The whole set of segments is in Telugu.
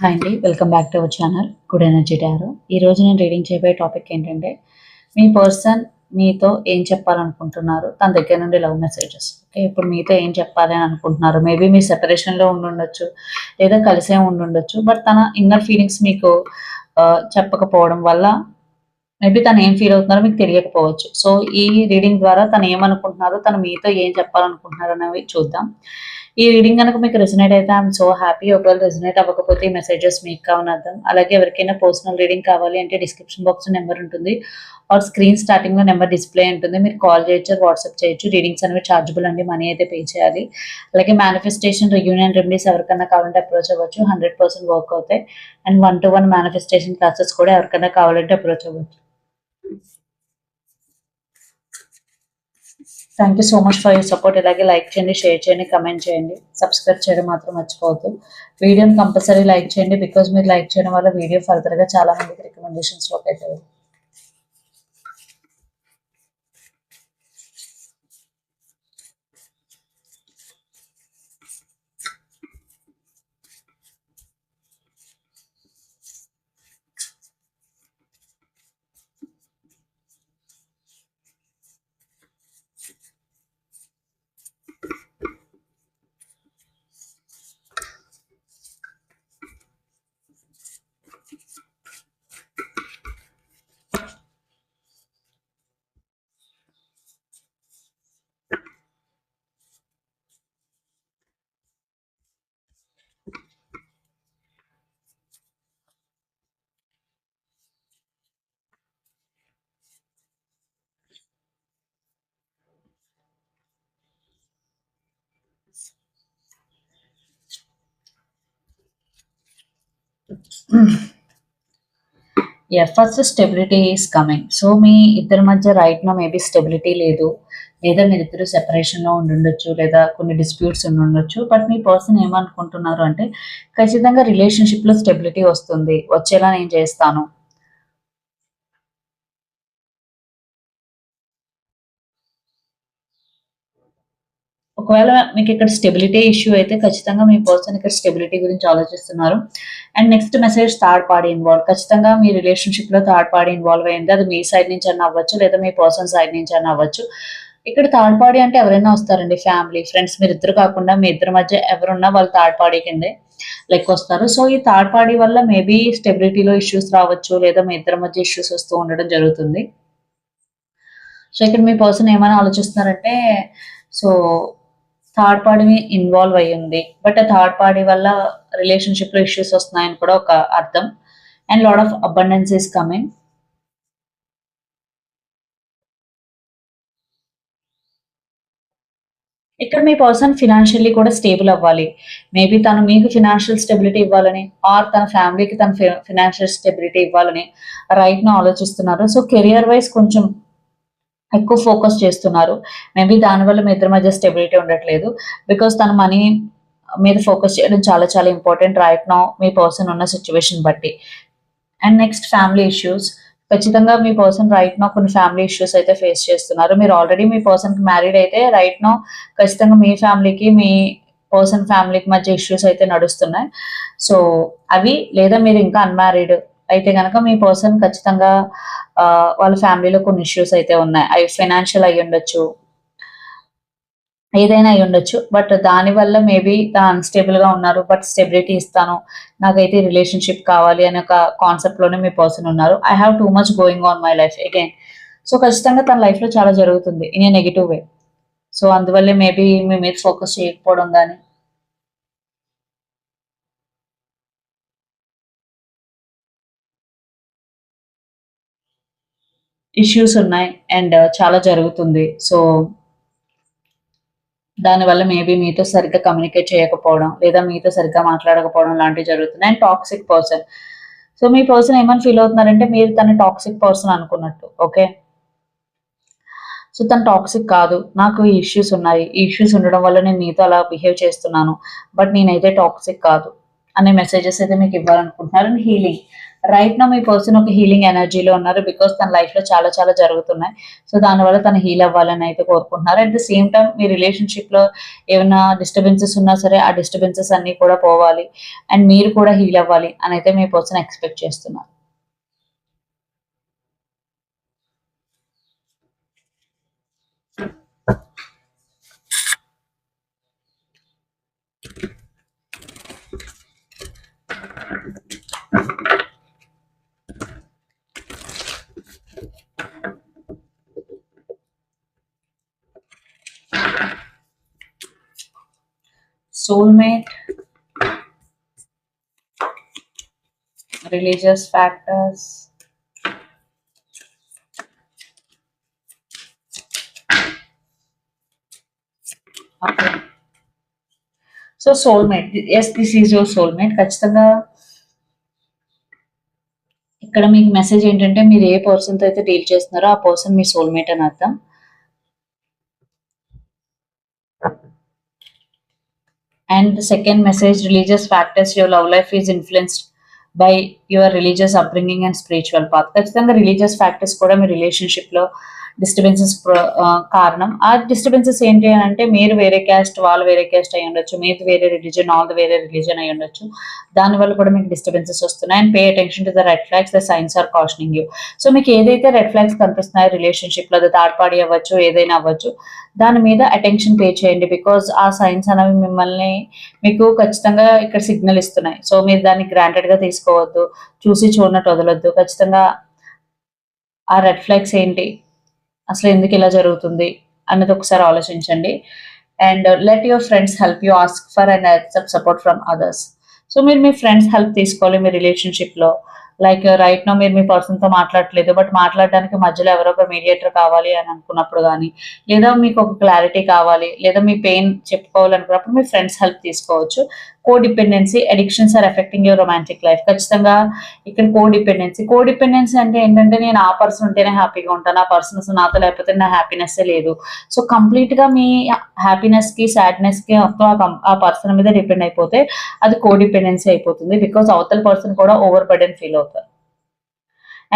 హాయ్ అండి welcome back to our channel good energy tarot ఈరోజు నేను రీడింగ్ చేయబోయే టాపిక్ ఏంటంటే మీ పర్సన్ మీతో ఏం చెప్పాలనుకుంటున్నారు? తన దగ్గర నుండి లవ్ మెసేజెస్ ఓకే ఇప్పుడు మీతో ఏం చెప్పాలి అని అనుకుంటున్నారు? మేబీ మీ సెపరేషన్లో ఉండుండొచ్చు లేదా కలిసే ఉండుండొచ్చు బట్ తన ఇన్నర్ ఫీలింగ్స్ మీకు చెప్పకపోవడం వల్ల మేబీ తను ఏం ఫీల్ అవుతున్నారో మీకు తెలియకపోవచ్చు. సో ఈ రీడింగ్ ద్వారా తను ఏమనుకుంటున్నారో తను మీతో ఏం చెప్పాలనుకుంటున్నారు అనేవి చూద్దాం. ఈ రీడింగ్ కనుక మీకు రెసినేట్ అయితే ఐఎమ్ సో హ్యాపీ ఒకవేళ రెసినేట్ అవ్వకపోతే ఈ మెసేజెస్ మీకు కావని అర్థం. అలాగే ఎవరికైనా పర్సనల్ రీడింగ్ కావాలి అంటే డిస్క్రిప్షన్ బాక్స్ నెంబర్ ఉంటుంది. ఆర్ స్క్రీన్ స్టార్టింగ్లో నెంబర్ డిస్ప్లే ఉంటుంది. మీరు కాల్ చేయొచ్చు వాట్సాప్ చేయొచ్చు. రీడింగ్స్ అనేవి చార్జబుల్ అండి. మనీ అయితే పే చేయాలి. అలాగే మేనిఫెస్టేషన్ రియూనియన్ రెమెడీస్ ఎవరికైనా కావాలంటే అప్రోచ్ అవ్వచ్చు. హండ్రెడ్ పర్సెంట్ వర్క్ అవుతాయి. And one to one manifestation classes కూడా ఎవరికైనా కావాలంటే అప్రోచ్ అవ్వచ్చు. Thank you so much for your support ఇలాగే లైక్ చేయండి షేర్ చేయండి కమెంట్ చేయండి. సబ్స్క్రైబ్ చేయడం మాత్రం మర్చిపోవద్దు. వీడియోని కంపల్సరీ లైక్ చేయండి బికాజ్ మీరు లైక్ చేయడం వల్ల వీడియో ఫర్దర్గా చాలా మందికి రికమెండేషన్స్లోకి అయితే ya first stability is coming so మీ ఇద్దరి మధ్య రైట్ నో మేబీ స్టెబిలిటీ లేదు. లేదా మీరిద్దరు సెపరేషన్లో ఉండుండొచ్చు లేదా కొన్ని డిస్ప్యూట్స్ ఉండుండొచ్చు. బట్ మీ పర్సన్ ఏమనుకుంటున్నారు అంటే ఖచ్చితంగా రిలేషన్షిప్లో స్టెబిలిటీ వస్తుంది. వచ్చేలా నేను చేస్తాను. ఒకవేళ మీకు ఇక్కడ స్టెబిలిటీ ఇష్యూ అయితే ఖచ్చితంగా మీ పర్సన్ ఇక్కడ స్టెబిలిటీ గురించి ఆలోచిస్తున్నారు. And next message third party involve ఖచ్చితంగా మీ రిలేషన్షిప్లో థర్డ్ పార్టీ ఇన్వాల్వ్ అయింది అది మీ సైడ్ నుంచి అన్న అవ్వచ్చు లేదా మీ పర్సన్ సైడ్ నుంచి అన్న అవ్వచ్చు. ఇక్కడ థర్డ్ పార్టీ అంటే ఎవరైనా వస్తారండి? ఫ్యామిలీ ఫ్రెండ్స్ మీరు ఇద్దరు కాకుండా మీ ఇద్దరి మధ్య ఎవరున్నా వాళ్ళు థర్డ్ పార్టీ కిందే లెక్క వస్తారు. సో ఈ థర్డ్ పార్టీ వల్ల మేబీ స్టెబిలిటీలో ఇష్యూస్ రావచ్చు లేదా మీ ఇద్దరి మధ్య ఇష్యూస్ వస్తూ ఉండడం జరుగుతుంది. సో ఇక్కడ మీ పర్సన్ ఏమైనా ఆలోచిస్తున్నారంటే సో థర్డ్ పార్టీ ఇన్వాల్వ్ అయ్యింది బట్ ఆ థర్డ్ పార్టీ వల్ల రిలేషన్షిప్లో ఇష్యూస్ వస్తున్నాయని కూడా ఒక అర్థం. And lot of abundance coming ఇక్కడ మీ పర్సన్ ఫినాన్షియల్లీ కూడా స్టేబుల్ అవ్వాలి. మేబీ తను మీకు ఫినాన్షియల్ స్టెబిలిటీ ఇవ్వాలని ఆర్ తన ఫ్యామిలీకి తన ఫినాన్షియల్ స్టెబిలిటీ ఇవ్వాలని రైట్ను ఆలోచిస్తున్నారు. సో కెరియర్ వైజ్ కొంచెం ఎక్కువ ఫోకస్ చేస్తున్నారు. మేబీ దానివల్ల మీ ఇద్దరి మధ్య స్టెబిలిటీ ఉండట్లేదు. బికాస్ తన మనీ మీద ఫోకస్ చేయడం చాలా చాలా ఇంపార్టెంట్ రైట్ నో మీ పర్సన్ ఉన్న సిచ్యువేషన్ బట్టి. అండ్ నెక్స్ట్ ఫ్యామిలీ ఇష్యూస్ ఖచ్చితంగా మీ పర్సన్ రైట్ నో కొన్ని ఫ్యామిలీ ఇష్యూస్ అయితే ఫేస్ చేస్తున్నారు. మీరు ఆల్రెడీ మీ పర్సన్కి మ్యారీడ్ అయితే రైట్ నో ఖచ్చితంగా మీ ఫ్యామిలీకి మీ పర్సన్ ఫ్యామిలీకి మధ్య ఇష్యూస్ అయితే నడుస్తున్నాయి. సో అవి లేదా మీరు ఇంకా అన్మ్యారీడ్ అయితే కనుక మీ పర్సన్ ఖచ్చితంగా వాళ్ళ ఫ్యామిలీలో కొన్ని ఇష్యూస్ అయితే ఉన్నాయి. అవి ఫైనాన్షియల్ అయి ఉండొచ్చు. ఏదైనా అయి ఉండొచ్చు. బట్ దాని వల్ల మేబీ అన్స్టేబుల్గా ఉన్నారు. బట్ స్టెబిలిటీ ఇస్తాను. నాకైతే రిలేషన్షిప్ కావాలి అనే ఒక కాన్సెప్ట్లోనే మీ పర్సన్ ఉన్నారు. I have too much going on my life again so ఖచ్చితంగా తన లైఫ్లో చాలా జరుగుతుంది. In a negative way so అందువల్లే మేబీ మీ మీద ఫోకస్ చేయకపోవడం కానీ ఇష్యూస్ ఉన్నాయి అండ్ uh, చాలా జరుగుతుంది. సో దానివల్ల మేబీ మీతో సరిగ్గా కమ్యూనికేట్ చేయకపోవడం లేదా మీతో సరిగ్గా మాట్లాడకపోవడం లాంటివి జరుగుతున్నాయి. అండ్ టాక్సిక్ పర్సన్ సో మీ పర్సన్ ఏమని ఫీల్ అవుతున్నారంటే మీరు తన టాక్సిక్ పర్సన్ అనుకున్నట్టు ఓకే సో తను టాక్సిక్ కాదు. నాకు ఈ ఇష్యూస్ ఉన్నాయి. ఈ ఇష్యూస్ ఉండడం వల్ల నేను నీతో అలా బిహేవ్ చేస్తున్నాను. బట్ నేనైతే టాక్సిక్ కాదు. అనే మెసేజెస్ అయితే మీకు ఇవ్వాలనుకుంటున్నారు. అండ్ హీలింగ్ రైట్ నా మీ పర్సన్ ఒక హీలింగ్ ఎనర్జీలో ఉన్నారు బికాస్ తన లైఫ్లో చాలా చాలా జరుగుతున్నాయి. సో దానివల్ల తను హీల్ అవ్వాలని అయితే కోరుకుంటున్నారు. అట్ ద సేమ్ టైం మీ రిలేషన్షిప్లో ఏమైనా డిస్టర్బెన్సెస్ ఉన్నా సరే ఆ డిస్టర్బెన్సెస్ అన్ని కూడా పోవాలి. అండ్ మీరు కూడా హీల్ అవ్వాలి అని అయితే మీ పర్సన్ ఎక్స్పెక్ట్ చేస్తున్నారు. Soulmate religious factors. Okay. So soulmate as this is your soulmate ఖచ్చితంగా ఇక్కడ మీకు మెసేజ్ ఏంటంటే మీరు ఏ పర్సన్తో అయితే డీల్ చేస్తున్నారో ఆ పర్సన్ మీ సోల్మేట్ అని అర్థం. And the second message religious factors your love life is influenced by your religious upbringing and spiritual path ఖచ్చితంగా రిలీజియస్ ఫ్యాక్టర్స్ కూడా మీ రిలేషన్షిప్ డిస్టర్బెన్సెస్ కారణం. ఆ డిస్టర్బెన్సెస్ ఏంటి అని అంటే మీరు వేరే క్యాస్ట్ వాళ్ళు వేరే క్యాస్ట్ అయి ఉండొచ్చు మీరు వేరే రిలీజన్ ఆల్ వేరే రిలీజన్ అయి ఉండొచ్చు. దానివల్ల కూడా మీకు డిస్టర్బెన్సెస్ వస్తున్నాయి. And pay attention to the red flags the signs are cautioning you so మీకు ఏదైతే రెడ్ ఫ్లాగ్స్ కనిపిస్తున్నాయో రిలేషన్షిప్లో అది థర్డ్ పార్టీ అవ్వచ్చు ఏదైనా అవ్వచ్చు దాని మీద అటెన్షన్ పే చేయండి. బికాజ్ ఆ సైన్స్ అనేవి మిమ్మల్ని మీకు ఖచ్చితంగా ఇక్కడ సిగ్నల్ ఇస్తున్నాయి. సో మీరు దాన్ని గ్రాంటెడ్గా తీసుకోవద్దు చూసి చూడనట్టు వదలొద్దు. ఖచ్చితంగా ఆ రెడ్ ఫ్లాగ్స్ ఏంటి? అసలు ఎందుకు ఇలా జరుగుతుంది అన్నది ఒకసారి ఆలోచించండి. And let your friends help you ask for and accept support from others so మీరు మీ ఫ్రెండ్స్ హెల్ప్ తీసుకోవాలి మీ రిలేషన్షిప్లో. లైక్ రైట్ నో మీరు మీ పర్సన్తో మాట్లాడట్లేదు బట్ మాట్లాడడానికి మధ్యలో ఎవరో ఒక మీడియేటర్ కావాలి అని అనుకున్నప్పుడు కానీ లేదా మీకు ఒక క్లారిటీ కావాలి లేదా మీ పెయిన్ చెప్పుకోవాలనుకున్నప్పుడు మీ ఫ్రెండ్స్ హెల్ప్ తీసుకోవచ్చు. Codependency addictions are affecting your romantic life ఖచ్చితంగా ఇక్కడ కోడిపెండెన్సీ కోడిపెండెన్సీ అంటే ఏంటంటే నేను ఆ పర్సన్ ఉంటేనే హ్యాపీగా ఉంటాను ఆ పర్సన్ నాతో లేకపోతే నా హ్యాపీనెస్ లేదు. సో కంప్లీట్గా మీ హ్యాపీనెస్కి సాడ్నెస్కి మొత్తం ఆ పర్సన్ మీద డిపెండ్ అయిపోతే అది కోడిపెండెన్సీ అయిపోతుంది బికాస్ అవతల పర్సన్ కూడా ఓవర్ బర్డెన్ ఫీల్ అవుతారు.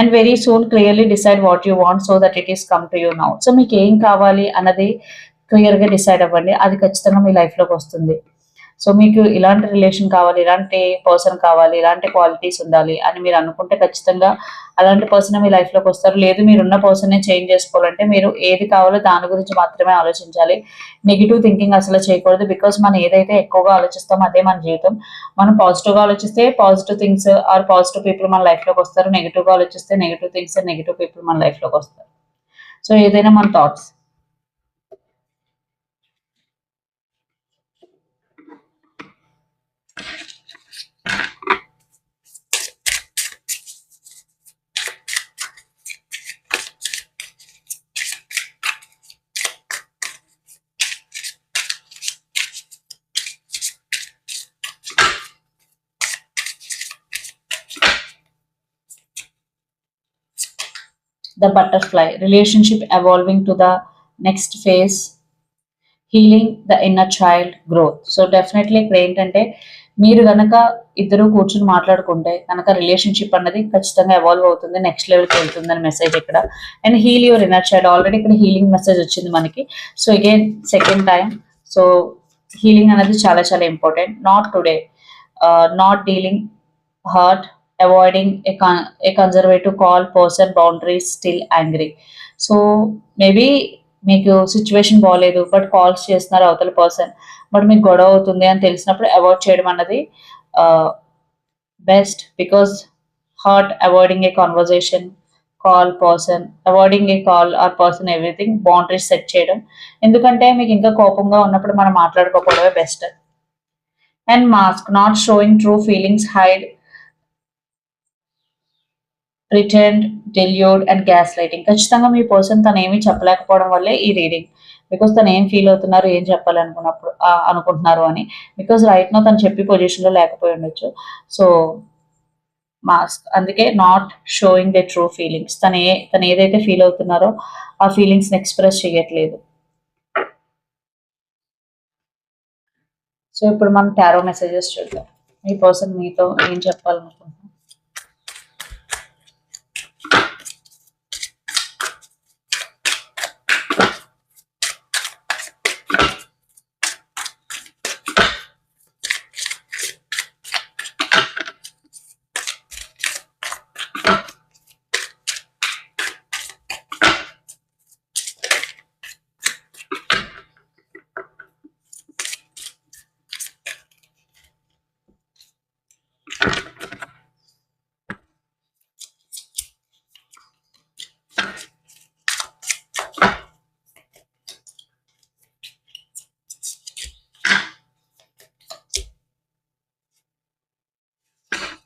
And very soon clearly decide what you want so that it is come to you now so మీకు ఏం కావాలి అన్నది క్లియర్గా డిసైడ్ అవ్వండి. అది ఖచ్చితంగా మీ లైఫ్లోకి వస్తుంది. సో మీకు ఇలాంటి రిలేషన్ కావాలి ఇలాంటి పర్సన్ కావాలి ఇలాంటి క్వాలిటీస్ ఉండాలి అని మీరు అనుకుంటే ఖచ్చితంగా అలాంటి పర్సన్ మీ లైఫ్లోకి వస్తారు. లేదు మీరు ఉన్న పర్సన్ చేంజ్ చేసుకోవాలంటే మీరు ఏది కావాలో దాని గురించి మాత్రమే ఆలోచించాలి. నెగిటివ్ థింకింగ్ అసలు చేయకూడదు బికాస్ మనం ఏదైతే ఎక్కువగా ఆలోచిస్తామో అదే మన జీవితం. మనం పాజిటివ్గా ఆలోచిస్తే positive things or positive people మన లైఫ్లోకి వస్తారు. నెగిటివ్గా ఆలోచిస్తే నెగిటివ్ థింగ్స్ నెగిటివ్ పీపుల్ మన లైఫ్లోకి వస్తారు. సో ఏదైనా మన thoughts the butterfly relationship evolving to the next phase healing the inner child growth so definitely ఇక్కడ ఏంటంటే మీరు కనుక ఇద్దరు కూర్చుని మాట్లాడుకుంటే కనుక రిలేషన్షిప్ అన్నది ఖచ్చితంగా ఎవాల్వ్ అవుతుంది నెక్స్ట్ లెవెల్కి వెళ్తుందని మెసేజ్ ఇక్కడ. And heal your inner child already ఇక్కడ హీలింగ్ మెసేజ్ వచ్చింది మనకి. So again second time so healing అనేది చాలా చాలా important not today not dealing hurt avoiding a conservative call person boundaries still angry so maybe మీకు సిచ్యువేషన్ బాగాలేదు బట్ కాల్స్ చేస్తున్నారు అవతల పర్సన్ బట్ మీకు గొడవ అవుతుంది అని తెలిసినప్పుడు అవాయిడ్ చేయడం అన్నది best because hurt avoiding a conversation call person avoiding a call or person everything boundaries set చేయడం. ఎందుకంటే మీకు ఇంకా కోపంగా ఉన్నప్పుడు మనం మాట్లాడుకోకపోవడమే best and mask not showing true feelings hide return deluded and gaslighting ఖచ్చితంగా మీ పర్సన్ తను ఏమీ చెప్పలేకపోవడం వల్లే ఈ రీడింగ్. బికాస్ తను ఏం ఫీల్ అవుతున్నారు ఏం చెప్పాలనుకున్నప్పుడు అనుకుంటున్నారు అని. బికాస్ రైట్ నో తను చెప్పి పొజిషన్లో లేకపోయి ఉండొచ్చు. So mask. అందుకే not showing the true feelings. తను ఏ తను ఏదైతే ఫీల్ అవుతున్నారో ఆ ఫీలింగ్స్ని ఎక్స్ప్రెస్ చేయట్లేదు. సో ఇప్పుడు మనం టారో మెసేజెస్ చూద్దాం. మీ పర్సన్ మీతో ఏం చెప్పాలనుకుంటున్నాం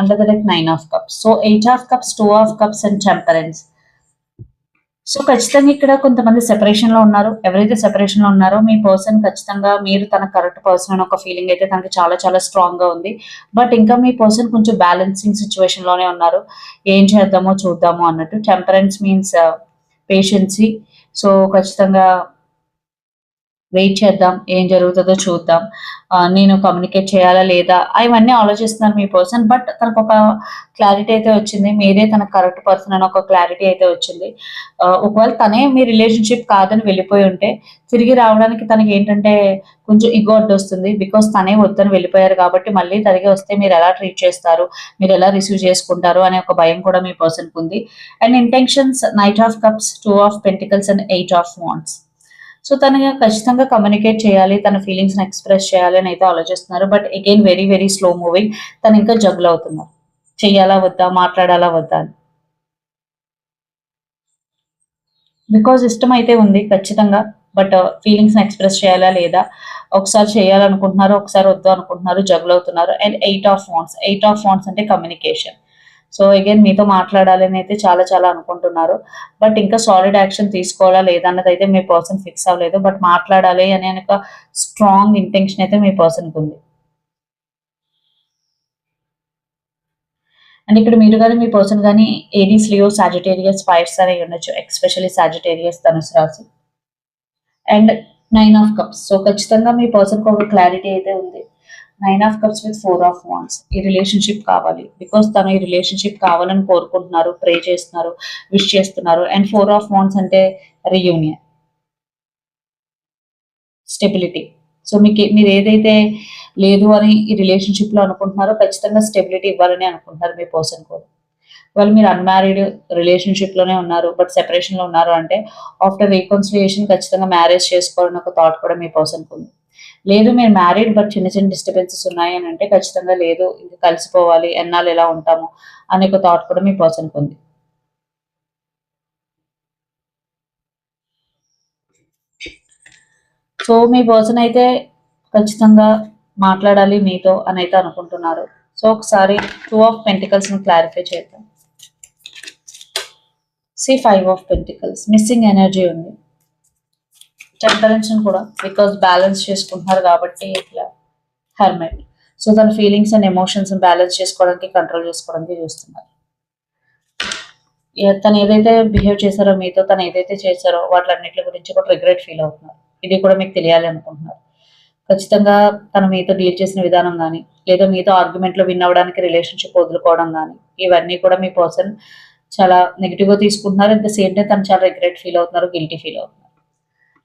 under the deck nine of cups. So eight of cups two of cups and temperance. So ఖచ్చితంగా ఇక్కడ కొంతమంది సెపరేషన్లో ఉన్నారు. ఎవరైతే సెపరేషన్లో ఉన్నారో మీ పర్సన్ ఖచ్చితంగా మీరు తన కరెక్ట్ పర్సన్ అని ఒక ఫీలింగ్ అయితే తనకి చాలా చాలా స్ట్రాంగ్గా ఉంది. బట్ ఇంకా మీ పర్సన్ కొంచెం బ్యాలెన్సింగ్ సిచ్యువేషన్లోనే ఉన్నారు. ఏం చేద్దామో చూద్దాము అన్నట్టు. టెంపరెన్స్ మీన్స్ పేషెన్సీ సో ఖచ్చితంగా వెయిట్ చేద్దాం ఏం జరుగుతుందో చూద్దాం. నేను కమ్యూనికేట్ చేయాలా లేదా? ఇవన్నీ ఆలోచిస్తున్నారు మీ పర్సన్ బట్ తనకు ఒక క్లారిటీ అయితే వచ్చింది. మీరే తన కరెక్ట్ పర్సన్ అని ఒక క్లారిటీ అయితే వచ్చింది. ఒకవేళ తనే మీ రిలేషన్షిప్ కాదని వెళ్ళిపోయి ఉంటే తిరిగి రావడానికి తనకి ఏంటంటే కొంచెం ఇగో అడ్డు వస్తుంది బికాస్ తనే వద్దని వెళ్ళిపోయారు కాబట్టి మళ్ళీ తిరిగి వస్తే మీరు ఎలా ట్రీట్ చేస్తారు? మీరు ఎలా రిసీవ్ చేసుకుంటారు? అనే ఒక భయం కూడా మీ పర్సన్కి ఉంది. And intentions knight of cups two of pentacles and eight of wands so తను ఖచ్చితంగా కమ్యూనికేట్ చేయాలి తన ఫీలింగ్స్ని ఎక్స్ప్రెస్ చేయాలి అని అయితే ఆలోచిస్తున్నారు. But again very very slow moving తను ఇంకా జగ్లు అవుతున్నారు. చెయ్యాలా వద్దా? మాట్లాడాలా వద్దా? అని బికాజ్ ఇష్టం అయితే ఉంది ఖచ్చితంగా. బట్ ఫీలింగ్స్ని ఎక్స్ప్రెస్ చేయాలా లేదా? ఒకసారి చేయాలనుకుంటున్నారు ఒకసారి వద్దు అనుకుంటున్నారు జగ్లు అవుతున్నారు. And eight of phones eight of phones అంటే కమ్యూనికేషన్ సో అగైన్ మీతో మాట్లాడాలి అయితే చాలా చాలా అనుకుంటున్నారు. బట్ ఇంకా సాలిడ్ యాక్షన్ తీసుకోవాలా లేదన్నది అయితే మీ పర్సన్ ఫిక్స్ అవ్వలేదు. బట్ మాట్లాడాలి అనే ఒక స్ట్రాంగ్ ఇంటెన్షన్ అయితే మీ పర్సన్కి ఉంది. అండ్ ఇక్కడ మీరు కానీ మీ పర్సన్ కానీ ఏడీస్ లియో సాజిటేరియస్ ఫైర్స్ అనేవి ఉండొచ్చు. ఎక్స్పెషల్లీ సాజిటేరియస్ ధనుసు రాశి. And nine of cups so ఖచ్చితంగా మీ పర్సన్ ఒక క్లారిటీ అయితే ఉంది. Nine of cups with four of wands. ఈ రిలేషన్షిప్ కావాలి. బికాస్ తను ఈ రిలేషన్షిప్ కావాలని కోరుకుంటున్నారు ప్రే చేస్తున్నారు విష్ చేస్తున్నారు. అండ్ ఫోర్ ఆఫ్ వాన్స్ అంటే రియూనియన్. స్టెబిలిటీ. సో మీకు మీరు ఏదైతే లేదు అని ఈ రిలేషన్షిప్లో అనుకుంటున్నారో ఖచ్చితంగా స్టెబిలిటీ ఇవ్వాలని అనుకుంటున్నారు మీ పర్సన్ కూడా. వాళ్ళు మీరు అన్మ్యారీడ్ రిలేషన్షిప్లోనే ఉన్నారు బట్ సెపరేషన్లో ఉన్నారు అంటే ఆఫ్టర్ రీకన్సిలియేషన్ ఖచ్చితంగా మ్యారేజ్ చేసుకోవాలని ఒక థాట్ కూడా మీ పర్సన్ ఉంది. లేదు మీరు మ్యారీడ్ బట్ చిన్న చిన్న డిస్టర్బెన్సెస్ ఉన్నాయి అని అంటే ఖచ్చితంగా లేదు ఇంకా కలిసిపోవాలి ఎన్నాళ్ళు ఎలా ఉంటాము అనే ఒక థాట్ కూడా మీ పర్సన్కి ఉంది. సో మీ పర్సన్ అయితే ఖచ్చితంగా మాట్లాడాలి మీతో అని అయితే అనుకుంటున్నారు. సో ఒకసారి టూ ఆఫ్ పెంటికల్స్ని క్లారిఫై చేద్దాం. See five of pentacles missing energy ఉంది. టెంపరెన్స్ కూడా బికాస్ బ్యాలెన్స్ చేసుకుంటున్నారు కాబట్టి ఇట్లా హెర్మెట్. సో తన ఫీలింగ్స్ అండ్ ఎమోషన్స్ బ్యాలెన్స్ చేసుకోవడానికి కంట్రోల్ చేసుకోవడానికి చూస్తున్నారు. తను ఏదైతే బిహేవ్ చేశారో మీతో తను ఏదైతే చేశారో వాటిలన్నిటి గురించి కూడా రిగ్రెట్ ఫీల్ అవుతున్నారు. ఇది కూడా మీకు తెలియాలి అనుకుంటున్నారు. ఖచ్చితంగా తను మీతో డీల్ చేసిన విధానం కానీ లేదా మీతో ఆర్గ్యుమెంట్లో విన్ అవ్వడానికి రిలేషన్షిప్ వదులుకోవడం కానీ ఇవన్నీ కూడా మీ పర్సన్ చాలా నెగిటివ్గా తీసుకుంటున్నారు. అట్ ద సేమ్ టైం తను చాలా రిగ్రెట్ ఫీల్ అవుతున్నారు గిల్టీ ఫీల్ అవుతున్నారు.